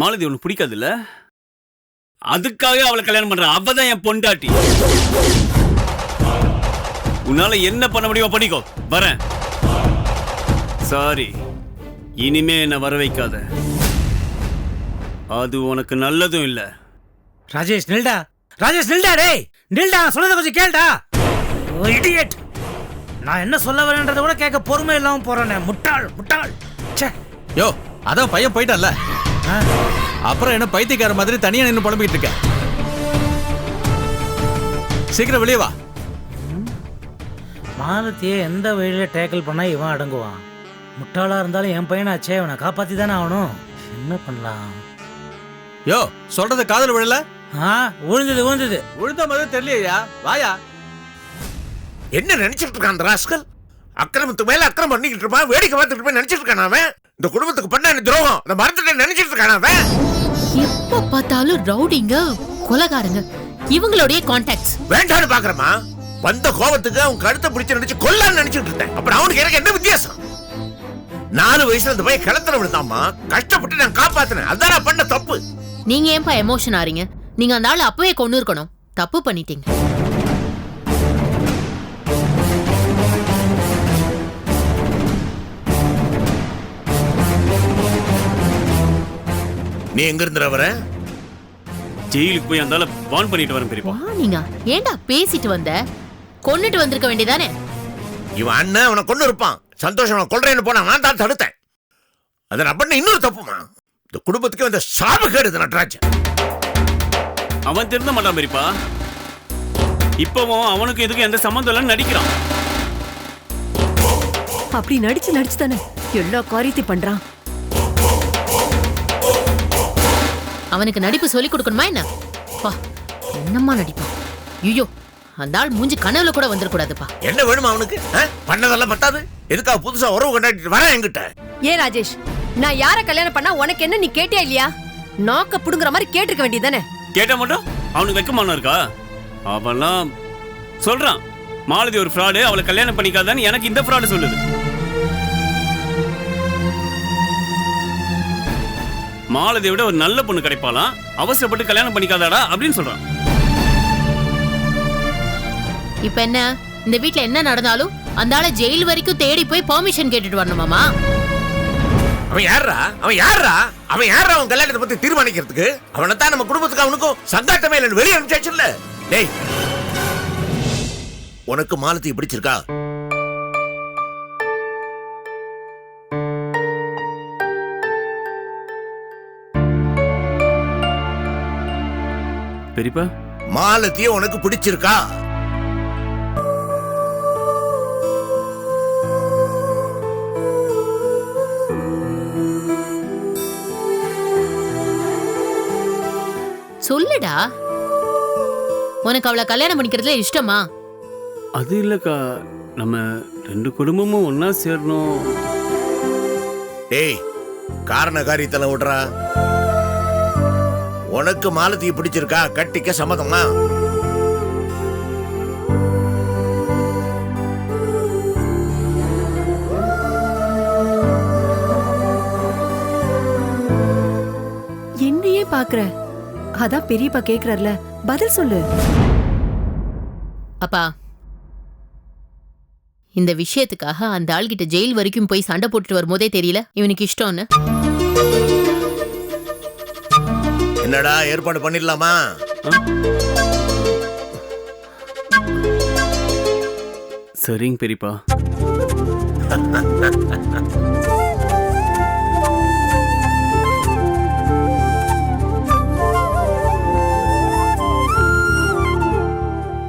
மாலதி உனக்கு பிடிக்காதுல்ல? அதுக்காக அவளை கல்யாணம் பண்ற. அவ தான் என் பொண்டாட்டி. உன்னால என்ன பண்ண முடியுமோ பண்ணிக்கோ. வரேன். சாரி இனிமே என்ன வர வைக்காத. அது உனக்கு நல்லதும் இல்ல. ராஜேஷ் நில்டா. ராஜேஷ் நில்டா டேய். நில்டா சொல்றத கொஞ்சம் கேளுடா. இடியட் நான் என்ன சொல்ல வரேன்றத கூட கேட்க பொறுமை இல்லாம போறேனே. முட்டாள் முட்டாள். ச்சே. யோ அதான் பையன் போயிட்டான்ல. அப்புறம் என்ன பைத்தியக்கார மாதிரி தனியா நின்னு புலம்பிக்கிட்டு இருக்க? சீக்கிரம் வெளியே வா. மாலத்தியை எந்த வழியில டேக்கிள் பண்ணா இவன் அடங்குவான்? முட்டாளா இருந்தாலும் என் பையனாச்சே அவனை காப்பாத்தி தானே ஆகணும். என்ன பண்ணலாம்? யோ சொல்றத காதல் விழல? ஆ விழுந்தது விழுந்தது விழுந்த மாதிரி தெரியலையா? வாயா. என்ன நினைச்சிட்டு இருக்கான் அந்த ராஸ்கல்? அக்கிரமத்துக்கு மேல அக்கிரமம் பண்ணிக்கிட்டு இருப்பான் வேடிக்கை பார்த்துட்டு போய் நினைச்சிட்டு இருக்கான் அவன். இந்த குடும்பத்துக்கு பண்ண எனக்கு துரோகம். அந்த மரத்துட்டு நினைச்சிட்டு இருக்கான் எப்ப பார்த்தாலும் ரவுடிங்க கொலகாரங்க. இவங்களுடைய கான்டாக்ட்ஸ் வேண்டான்னு பாக்குறமா வந்த கோபத்துக்கு அவன் கழுத்தை பிடிச்சு நினைச்சு கொல்லான்னு நினைச்சிட்டு இருந்தேன். அப்புறம் அவனுக்கு எனக்கு என்ன வித்தியாசம்? நாலு வயசுல இந்த பையன் கிளத்துல விழுந்தாமா கஷ்டப்பட்டு நான் காப்பாத்தினேன். அதான் நான் பண்ண தப்பு. நீங்க ஏன்பா எமோஷன் ஆறீங்க? நீங்க அந்த ஆளை அப்பவே கொண்டு இருக்கணும் தப்பு பண்ணிட்டீங்க. நீ எங்க இருந்து வர? ஜெயிலுக்கு போய் அந்த வான் பண்ணிட்டு வரேன் பெரியப்பா. நீங்க. ஏன்டா பேசிட்டு வந்த? கொன்னுட்டு வந்திருக்க வேண்டியதானே? இவன் அண்ணன் அவனை கொண்டு இருப்பான். சந்தோஷம் அவனை கொல்றேன்னு போனா நான் தான் தடுத்தேன். அதை நான் பண்ண இன்னொரு தப்புமா? இந்த குடும்பத்துக்கு இந்த சாப கேடுது நட்ராஜ் அவன் திருந்த மாட்டான் பெரியப்பா. இப்பவும் அவனுக்கு இதுக்கு எந்த சம்மந்தம் இல்லைன்னு நடிக்கிறான். அப்படி நடிச்சு நடிச்சு தானே எல்லா காரியத்தையும் பண்றான். அவனுக்கு நடிப்பு சொல்லி கொடுக்கணுமா என்ன? பா என்னம்மா நடிப்பான் ஐயோ அந்த ஆள் மூஞ்சி கனவுல கூட வந்துடக்கூடாதுப்பா என்ன வேணுமா அவனுக்கு? பண்ணதெல்லாம் பத்தாது. எதுக்காக புதுசா உறவு கொண்டாடிட்டு வரேன் என்கிட்ட? ஏன் ராஜேஷ் நான் யார கல்யாணம் பண்ணா உனக்கு என்ன நீ கேட்டியா இல்லையா? நாக்க புடுங்குற மாதிரி கேட்டிருக்க வேண்டியதானே கேட்டா மட்டும்? அவனுக்கு வெக்கமான இருக்கா? அவன்லாம் சொல்றான். மாலதி ஒரு ஃப்ராடு அவளை கல்யாணம் பண்ணிக்காதான்னு எனக்கு இந்த ஃப்ராடு சொல்லுது. மாலதியை விட ஒரு நல்ல பொண்ணு கிடைப்பாலாம் அவசரப்பட்டு கல்யாணம் பண்ணிக்காதாடா அப்படின்னு சொல்றான். இப்ப என்ன? இந்த வீட்ல என்ன நடந்தாலும் அந்த ஆளை ஜெயில் வரைக்கும் தேடி போய் பெர்மிஷன் கேட்டுட்டு வரணுமாமா அவன் யாரா அவன் யாரா அவன் யாரா அவன் கல்யாணத்தை பத்தி தீர்மானிக்கிறதுக்கு? அவனை தான் நம்ம குடும்பத்துக்கு அவனுக்கும் சங்காட்டமே இல்லைன்னு வெளியே அனுப்பிச்சாச்சுல்ல டேய் உனக்கு மாலத்தி பிடிச்சிருக்கா? பெரியப்பா? மாலத்திய உனக்கு பிடிச்சிருக்கா? சொல்லுடா. உனக்கு அவளை கல்யாணம் பண்ணிக்கிறதுல இஷ்டமா? அது இல்லக்கா. நம்ம ரெண்டு குடும்பமும் ஒண்ணா சேரணும். டேய் காரண காரியத்தில் விடுறா. உனக்கு மாலத்திய பிடிச்சிருக்கா? கட்டிக்க சம்மதமா? என்னையே பாக்குற. அதான் பெரியப்பா கேக்குறாருல. பதில் சொல்லு. அப்பா இந்த விஷயத்துக்காக அந்த ஆள்கிட்ட ஜெயில் வரைக்கும் போய் சண்டை போட்டுட்டு வரும்போதே தெரியல. இவனுக்கு இஷ்டம்னு. என்னடா ஏற்பாடு பண்ணிடலாமா? சரிங்க பெரியப்பா.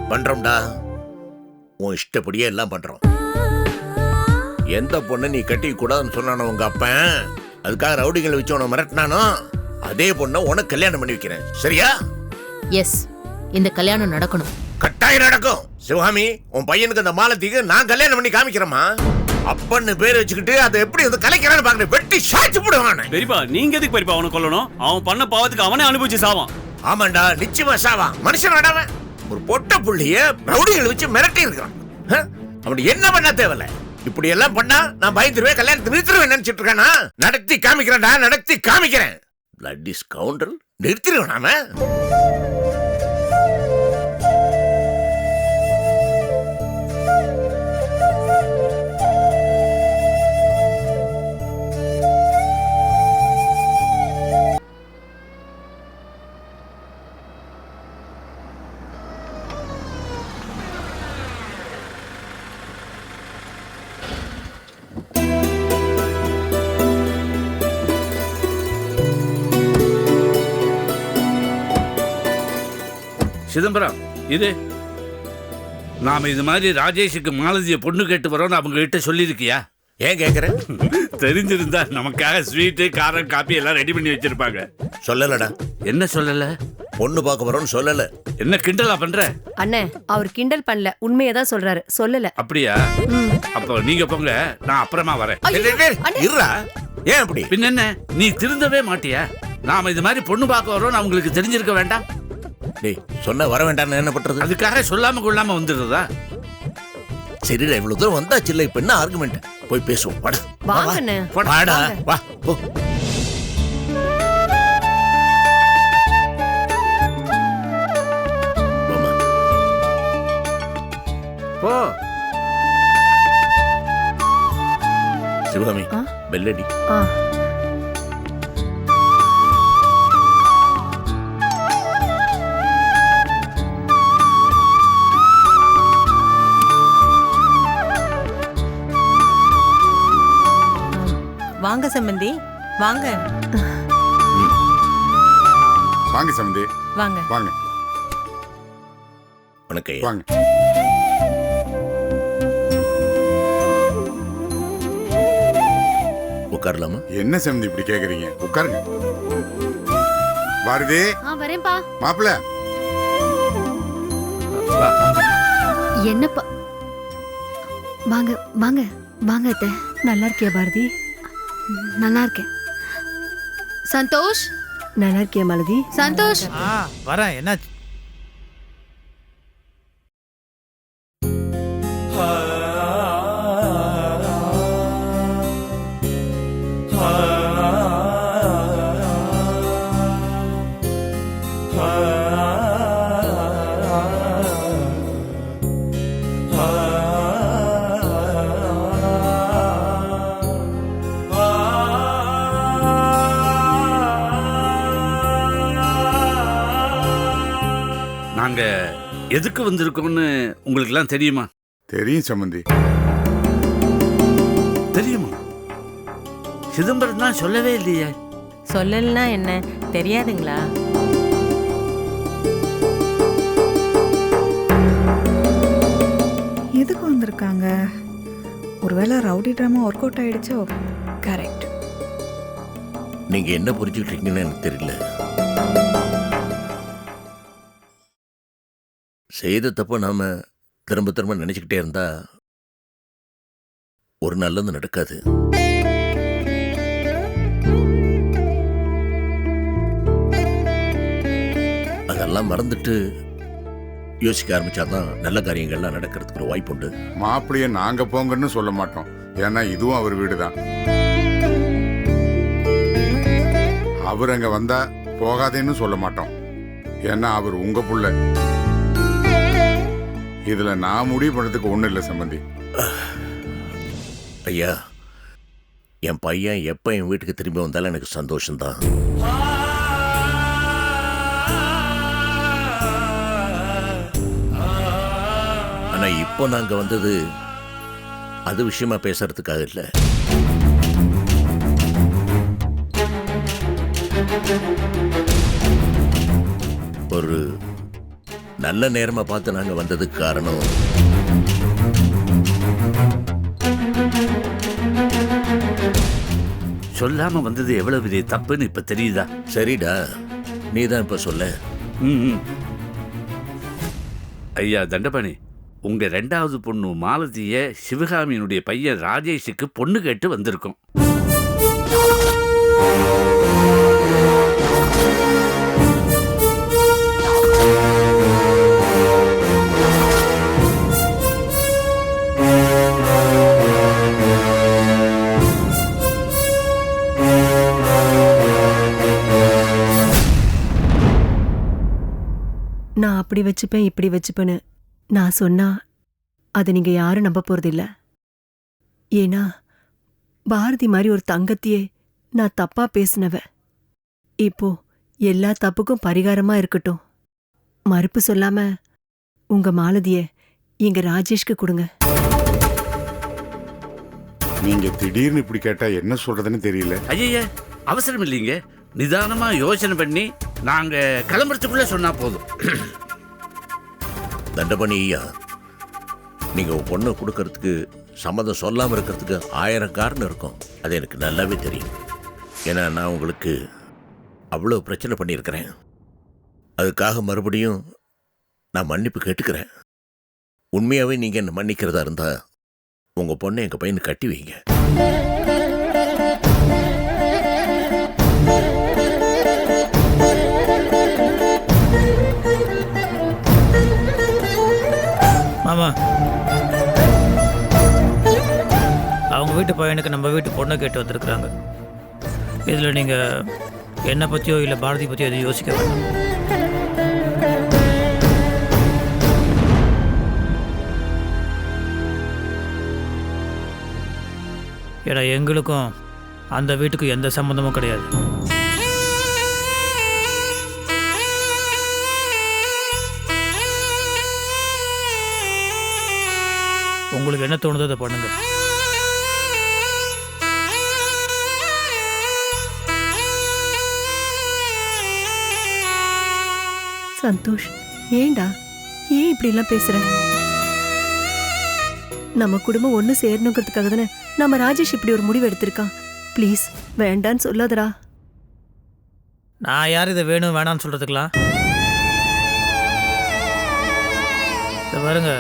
பண்றோம்டா. உன் இஷ்டப்படியே எல்லாம் பண்றோம். எந்த பொண்ணை நீ கட்டி கூடாதுன்னு சொன்னானோ உங்க அப்பன்? அதுக்காக ரவுடிகளை வச்சு உன மிரட்டினானோ? அதே பொண்ணை உனக்கு கல்யாணம் பண்ணி வைக்கிறேன். சரியா? எஸ் இந்த கல்யாணம் நடக்கணும். கட்டாயம் நடக்கும். சிவகாமி உன் பையனுக்கு அந்த மாலத்திக்கு நான் கல்யாணம் பண்ணி காமிக்கிறேம்மா. அப்பன்னு பேர் வச்சுக்கிட்டு அதை எப்படி வந்து கலைக்கிறான்னு பாக்குறேன் வெட்டி சாய்ச்சி போடுவான் பெரியப்பா நீங்க எதுக்கு பெரியப்பா அவனை கொல்லணும்? அவன் பண்ண பாவத்துக்கு அவனே அனுபவிச்சு சாவான். ஆமாண்டா நிச்சயமா சாவா மனுஷன் விடாம ஒரு பொட்ட புள்ளிய ரவுடிகளை வச்சு மிரட்டி இருக்கிறான். ஹ? அவன் என்ன பண்ண தேவையில்ல? இப்படி எல்லாம் பண்ணா நான் பயந்துருவேன் கல்யாணத்தை நிறுத்துருவேன் நினைச்சிட்டு இருக்கானா? நடத்தி காமிக்கிறேன்டா நடத்தி காமிக்கிறேன். பிளட்டி ஸ்கவுண்டர் நிறுத்திடுவேன் நாம. சிதம்பரம் இது. நாம இது மாதிரி ராஜேஷுக்கு மாலதிய பொண்ணு கேட்டு வரோம்னு அவங்க கிட்ட சொல்லியிருக்கியா? ஏன் கேக்குறேன் தெரிஞ்சிருந்தா நமக்காக ஸ்வீட்டு காரம் காப்பி எல்லாம் ரெடி பண்ணி வச்சிருப்பாங்க. சொல்லலடா. என்ன சொல்லல? பொண்ணு பார்க்க வரோன்னு சொல்லல. என்ன கிண்டலா பண்ற? அண்ணே அவர் கிண்டல் பண்ணல. உண்மையை தான் சொல்றாரு. சொல்லல. அப்படியா? அப்போ நீங்க போங்க. நான் அப்புறமா வரேன். இருடா. ஏன் அப்படி? பின்ன என்ன? நீ திருந்தவே மாட்டியா? நாம இது மாதிரி பொண்ணு பார்க்க வரோம்னு அவங்களுக்கு தெரிஞ்சிருக்க வேண்டாம். டேய் சொன்ன வர வேண்டாம்னு என்ன பண்றது அதுக்காக சொல்லாம கொள்ளாம வந்துடுறதா சரிடா இவ்வளவு தூரம் வந்தாச்சு இல்ல இப்ப என்ன ஆர்குமெண்ட் போய் பேசுவோம் வாடா வா, வாங்க வா. அண்ணே. வாடா வா போ. போ சிவகாமி? பெல்லடி ஆ. வாங்க சம்பந்தி. வாங்க. வாங்க சம்பந்தி. வாங்க. வாங்க. வணக்கம். வாங்க. உட்காரலாமா? என்ன சம்பந்தி இப்படி கேக்குறீங்க? உட்காருங்க. பாரதி. ஆ வரேன்ப்பா. மாப்பிள்ள. என்னப்பா? வாங்க வாங்க வாங்க அத்தை. நல்லா இருக்கியா பாரதி? நல்லா இருக்கேன் சந்தோஷ்? நல்லா இருக்கியா மாலதி? சந்தோஷ்? ஆ வரேன். என்னாச்சு? எதுக்கு வந்திருக்கோம்னு உங்களுக்கு எல்லாம் தெரியுமா? தெரியும் சம்பந்தி. தெரியுமா? சிதம்பரம் தான் சொல்லவே இல்லையே. சொல்லலைன்னா என்ன? தெரியாதுங்களா? எதுக்கு வந்திருக்காங்க? ஒருவேளை ரவுடி ட்ராமா ஒர்க் அவுட் ஆயிடுச்சோ? கரெக்ட் நீங்க என்ன புரிஞ்சுக்கிட்டு இருக்கீங்கன்னு எனக்கு தெரியல. செய்த தப்ப நாம் திரும்ப திரும்ப நினச்சிக்கிட்டே இருந்தா ஒரு நல்லது நடக்காது. அதெல்லாம் மறந்துட்டு யோசிக்க ஆரம்பிச்சாதான் நல்ல காரியங்கள்லாம் நடக்கிறதுக்கு ஒரு வாய்ப்புண்டு மாப்பிள்ளைய நாங்க போங்கன்னு சொல்ல மாட்டோம். ஏன்னா இதுவும் அவர் வீடுதான். அவர் அங்க வந்தா போகாதேன்னு சொல்ல மாட்டோம். ஏன்னா அவர் உங்க புள்ள. இதுல நான் முடிவு பண்ணதுக்கு ஒண்ணும் இல்லை சம்பந்தி. ஐயா என் பையன் எப்போ என் வீட்டுக்கு திரும்பி வந்தாலும் எனக்கு சந்தோஷம்தான். ஆனா இப்போ நாங்க வந்தது அது விஷயமா பேசுறதுக்காக இல்லை. ஒரு நல்ல நேரமா பார்த்து நாங்க வந்ததுக்கு காரணம். சொல்லாம வந்தது எவ்வளவு பெரிய தப்புன்னு இப்ப தெரியுதா? சரிடா. நீ தான் இப்ப சொல்ல. ம். ஐயா தண்டபாணி உங்க ரெண்டாவது பொண்ணு மாலதிய சிவகாமியினுடைய பையன் ராஜேஷுக்கு பொண்ணு கேட்டு வந்திருக்கோம். அப்படி வச்சுப்பேன் இப்படி வச்சுப்பேன்னு நான் சொன்னா அதை நீங்க யாரும் நம்ப போறதில்ல. ஏன்னா பாரதி மாதிரி ஒரு தங்கத்தையே நான் தப்பா பேசினவ. இப்போ எல்லா தப்புக்கும் பரிகாரமா இருக்கட்டும். மறுப்பு சொல்லாம உங்க மாலதிய எங்க ராஜேஷ்க்கு கொடுங்க. நீங்க திடீர்னு இப்படி கேட்டா என்ன சொல்றதுன்னு தெரியல. ஐயய்ய அவசரம் இல்லைங்க. நிதானமா யோசனை பண்ணி நாங்க கிளம்புறதுக்குள்ள சொன்னா போதும். தண்டபணி ஐயா நீங்க பொண்ணை கொடுக்கறதுக்கு சம்மதம் சொல்லாமல் இருக்கிறதுக்கு ஆயிரம் காரணம் இருக்கும். அது எனக்கு நல்லாவே தெரியும். ஏன்னா நான் உங்களுக்கு அவ்வளோ பிரச்சனை பண்ணியிருக்கிறேன். அதுக்காக மறுபடியும் நான் மன்னிப்பு கேட்டுக்கிறேன். உண்மையாகவே நீங்கள் என்னை மன்னிக்கிறதா இருந்தால் உங்கள் பொண்ணை எங்கள் பையனை கட்டி வைங்க. மாமா. அவங்க வீட்டு பையனுக்கு நம்ம வீட்டு பொண்ணை கேட்டு வந்திருக்கிறாங்க. இதில் நீங்கள் என்னை பற்றியோ இல்லை பாரதி பற்றியோ எதுவும் யோசிக்க வேண்டாம். ஏன்னா எங்களுக்கும் அந்த வீட்டுக்கும் எந்த சம்மந்தமும் கிடையாது. உங்களுக்கு என்ன தோணுதோ அதை பண்ணுங்க. சந்தோஷ் ஏன்டா? ஏன் இப்படி எல்லாம் பேசுற? நம்ம குடும்பம் ஒண்ணு சேரணுங்கிறதுக்காக தானே நம்ம ராஜேஷ் இப்படி ஒரு முடிவு எடுத்திருக்கான். ப்ளீஸ் வேண்டான்னு சொல்லாதடா. நான் யார் இதை வேணும் வேணாம்னு சொல்கிறதுக்கெலாம் இதை பாருங்க.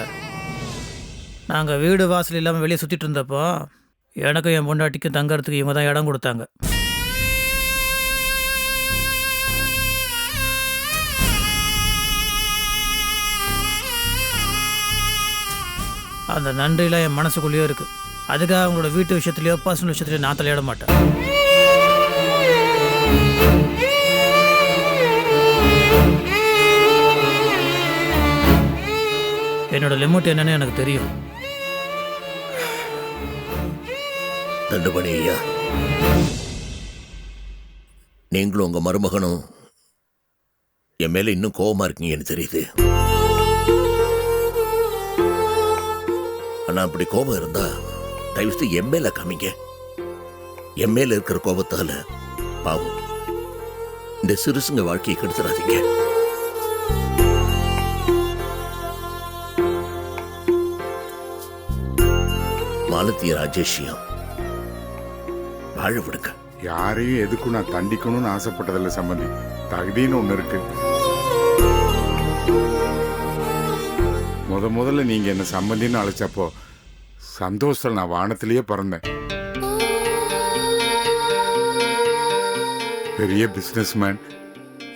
நாங்கள் வீடு வாசல் இல்லாமல் வெளியே சுற்றிட்டு இருந்தப்போ எனக்கும் என் பொண்டாட்டிக்கும் தங்கறதுக்கு இவங்க தான் இடம் கொடுத்தாங்க. அந்த நன்றியெலாம் என் மனசுக்குள்ளேயோ இருக்குது அதுக்காக அவங்களோட வீட்டு விஷயத்துலையோ பர்சனல் விஷயத்துலையோ நான் தலையிட மாட்டேன். என்னோட லிமிட் என்னன்னு எனக்கு தெரியும். தண்டுபணி ஐயா நீங்களும் உங்க மருமகனும் என் மேல இன்னும் கோவமா இருக்கீங்கன்னு தெரியுது. ஆனால் அப்படி கோபம் இருந்தா தயவு என் மேல காமிங்க. என் மேல இருக்கிற கோபத்தால பாவம். இந்த சிறுசுங்க வாழ்க்கையை கெடுத்துடாதீங்க மாலத்திய ராஜேஷியம் வாழ விடுங்க. யாரையும் எதுக்கும் நான் தண்டிக்கணும்னு ஆசைப்பட்டதில்ல சம்பந்தி. தகுதின்னு ஒண்ணு இருக்கு. முத முதல்ல நீங்க என்ன சம்பந்தின்னு அழைச்சப்போ சந்தோஷத்தில் நான் வானத்திலேயே பிறந்தேன். பெரிய பிஸ்னஸ்மேன்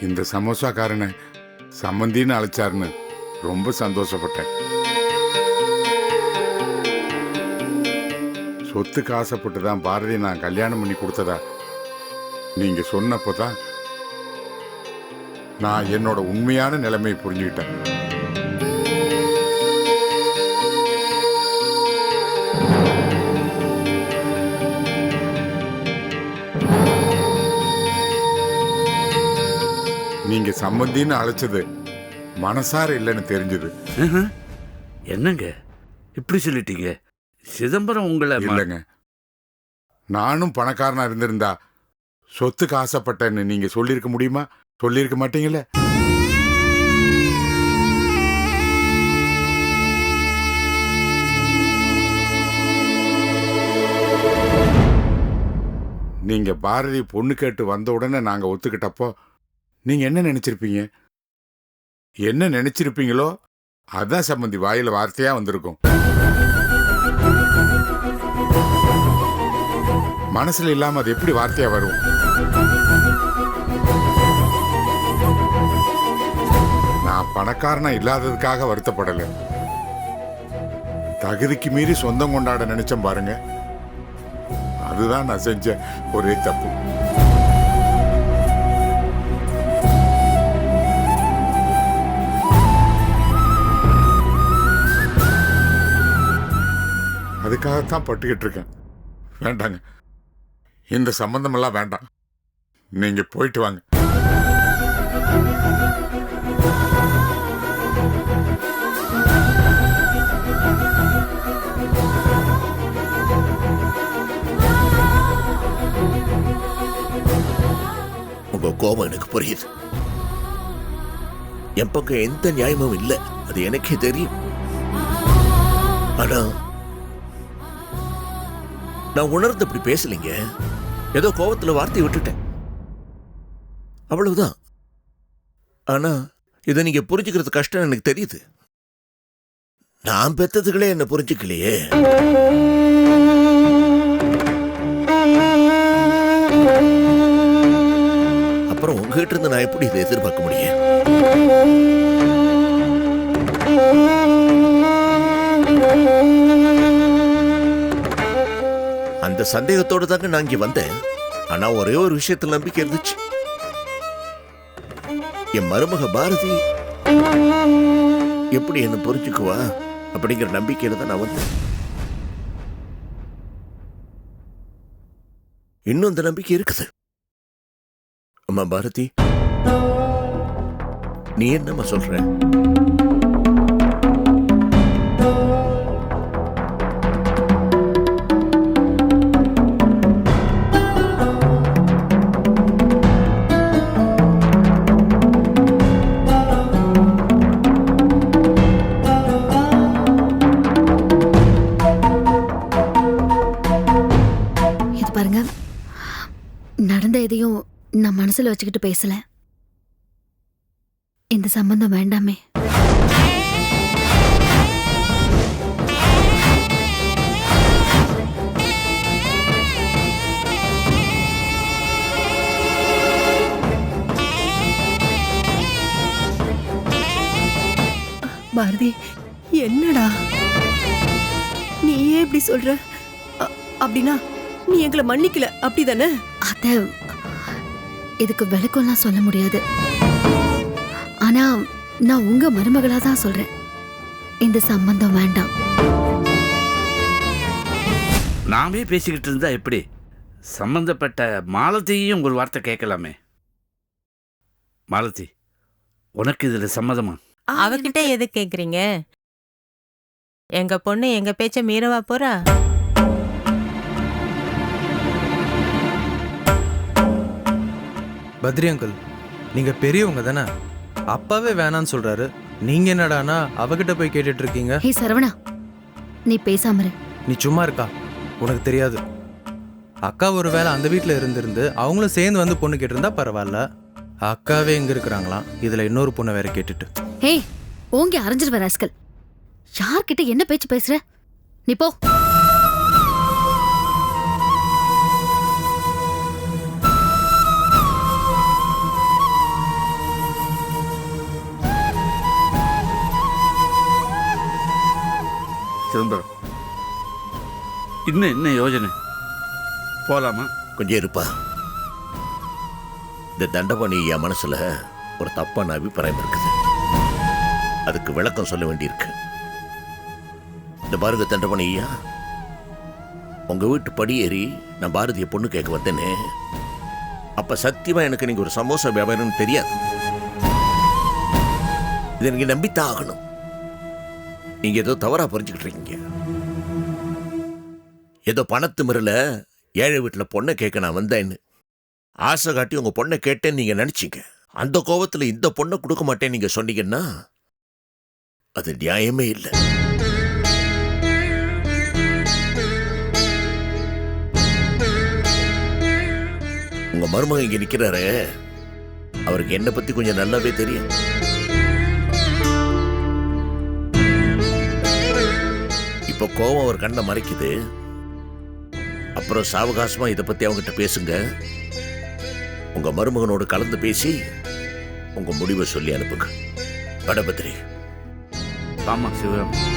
இந்த சமோசாக்காரனை சம்பந்தின்னு அழைச்சாருன்னு ரொம்ப சந்தோஷப்பட்டேன். சொத்துக்கு ஆசைப்பட்டு தான் பாரதி நான் கல்யாணம் பண்ணி கொடுத்ததா? நீங்க சொன்னப்போ தான் நான் என்னோட உண்மையான நிலைமையை புரிஞ்சுக்கிட்டேன். நீங்க சம்மந்தின்னு அழைச்சது மனசார இல்லைன்னு தெரிஞ்சது. என்னங்க? இப்படி சொல்லிட்டீங்க? சிதம்பரம் உங்களை இல்லைங்க. நானும் பணக்காரனா இருந்திருந்தா சொத்துக்கு ஆசைப்பட்டேன்னு நீங்க சொல்லியிருக்க முடியுமா? சொல்லியிருக்க மாட்டீங்களே? நீங்க பாரதி பொண்ணு கேட்டு வந்த உடனே நாங்க ஒத்துக்கிட்டப்போ நீங்க என்ன நினைச்சிருப்பீங்க? என்ன நினைச்சிருப்பீங்களோ? அதான் சம்பந்தி வாயில வார்த்தையா வந்திருக்கும். மனசுல இல்லாம அது எப்படி வார்த்தையா வரும்? நான் பணக்காரனா இல்லாததுக்காக வருத்தப்படல. தகுதிக்கு மீறி சொந்தம் கொண்டாட நினைச்சேன் பாருங்க. அதுதான் நான் செஞ்ச ஒரே தப்பு. அதுக்காகத்தான் பட்டுக்கிட்டு இருக்கேன். வேண்டாங்க. இந்த சம்பந்தமெல்லாம் வேண்டாம். நீங்க போயிட்டு வாங்க. உங்க கோபம் எனக்கு புரியுது. என் பக்கம் எந்த நியாயமும் இல்லை. அது எனக்கே தெரியும். ஆனா நான் உணர்ந்து அப்படி பேசலைங்க. ஏதோ கோபத்துல வார்த்தை விட்டுட்டேன். அவ்வளவுதான். ஆனா இதை நீங்க புரிஞ்சுக்கிறது கஷ்டம் எனக்கு தெரியுது. நான் பெத்ததுகளே என்ன புரிஞ்சுக்கலையே. அப்புறம் உங்ககிட்ட இருந்து நான் எப்படி இதை எதிர்பார்க்க முடியும்? அந்த சந்தேகத்தோடு தாங்க நான் இங்க வந்தேன். ஆனா ஒரே ஒரு விஷயத்துல நம்பிக்கை இருந்துச்சு. என் மருமக பாரதி எப்படி என்ன புரிஞ்சுக்குவா அப்படிங்கிற நம்பிக்கையில தான் நான் வந்தேன். இன்னும் அந்த நம்பிக்கை இருக்குது. அம்மா பாரதி நீ என்னம்மா சொல்ற? மனசுல வச்சுக்கிட்டு பேசல. இந்த சம்பந்தம் வேண்டாமே. பாரதி என்னடா? நீ ஏன் இப்படி சொல்ற? அப்படின்னா நீ எங்களை மன்னிக்கல அப்படிதானே? அத இதுக்கு விளக்கம்லாம் சொல்ல முடியாது. ஆனா நான் உங்க மருமகளா தான் சொல்றேன். இந்த சம்பந்தம் வேண்டாம். நாமே பேசிக்கிட்டு இருந்தா எப்படி? சம்பந்தப்பட்ட மாலதியையும் ஒரு வார்த்தை கேட்கலாமே. மாலதி உனக்கு இதில் சம்மதமா? அவகிட்ட எது கேக்குறீங்க? எங்க பொண்ணு எங்க பேச்ச மீறவா போறா? பத்ரி அங்கிள் நீங்க பெரியவங்க தானே? அப்பாவே வேணான்னு சொல்றாரு. நீங்க என்னடானா அவகிட்ட போய் கேட்டுட்டு இருக்கீங்க ஹே சரவணா நீ பேசாம இரு. நீ சும்மா இருக்கா? உனக்கு தெரியாது. அக்கா ஒரு வேளை அந்த வீட்டில் இருந்திருந்து அவங்களும் சேர்ந்து வந்து பொண்ணு கேட்டிருந்தா பரவாயில்ல. அக்காவே எங்க இருக்கிறாங்களாம் இதுல இன்னொரு பொண்ணை வேற கேட்டுட்டு. ஹே ஓங்கி அரைஞ்சிருவ ராஸ்கல். யார்கிட்ட என்ன பேச்சு பேசுற? நீ போ. சிதம்பரம் இன்னும் என்ன யோஜனை? போலாமா? கொஞ்சம் இருப்பா. இந்த தண்டபாணி என் மனசுல ஒரு தப்பான அபிப்பிராயம் இருக்குது. அதுக்கு விளக்கம் சொல்ல வேண்டியிருக்கு. இந்த பாருங்க தண்டபாணி ஐயா. உங்க வீட்டு படி ஏறி நான் பாரதிய பொண்ணு கேட்க வந்தேனே. அப்ப சத்தியமா எனக்கு நீங்க ஒரு சமோசா வியாபாரம்னு தெரியாது. இதை நீங்க நம்பித்தான் ஆகணும். நீங்க ஏதோ தவறா புரிஞ்சுக்கிட்டு இருக்கீங்க. ஏதோ பணத்து மிரல ஏழை வீட்டில் பொண்ணை கேட்க நான் வந்தேன்னு. ஆசை காட்டி உங்க பொண்ணை கேட்டேன்னு நீங்க நினைச்சீங்க. அந்த கோபத்தில் இந்த பொண்ணை கொடுக்க மாட்டேன்னு நீங்க சொன்னீங்கன்னா அது நியாயமே இல்லை. உங்க மருமகன் இங்க நிக்கிறாரு. அவருக்கு என்னை பத்தி கொஞ்சம் நல்லாவே தெரியும். இப்போ கோவம் அவர் கண்ணை மறைக்குது. அப்புறம் சாவகாசமா இதை பத்தி அவங்ககிட்ட பேசுங்க. உங்க மருமகனோடு கலந்து பேசி உங்க முடிவை சொல்லி அனுப்புங்க. வடபத்ரி ஆமாம் சிவராம்.